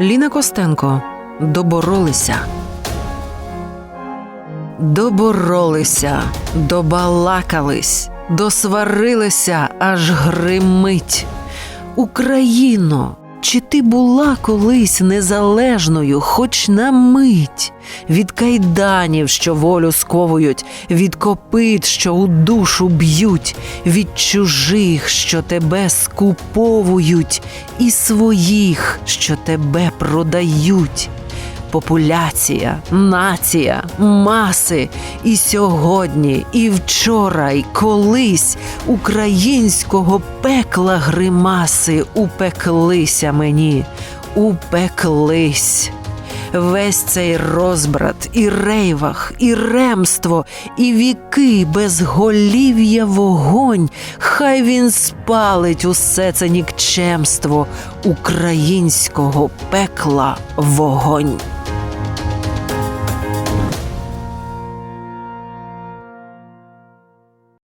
Ліна Костенко доборолися. Доборолися, добалакались, досварилися, аж гримить. Україно, чи ти була колись незалежною, хоч на мить, від кайданів, що волю сковують, від копит, що у душу б'ють, від чужих, що тебе скуповують, і своїх, що тебе продають популяція, нація, маси. І сьогодні, і вчора, і колись українського пекла гримаси упеклися мені, упеклись. Весь цей розбрат, і рейвах, і ремство, і віки безголів'я вогонь, хай він спалить усе це нікчемство українського пекла вогонь.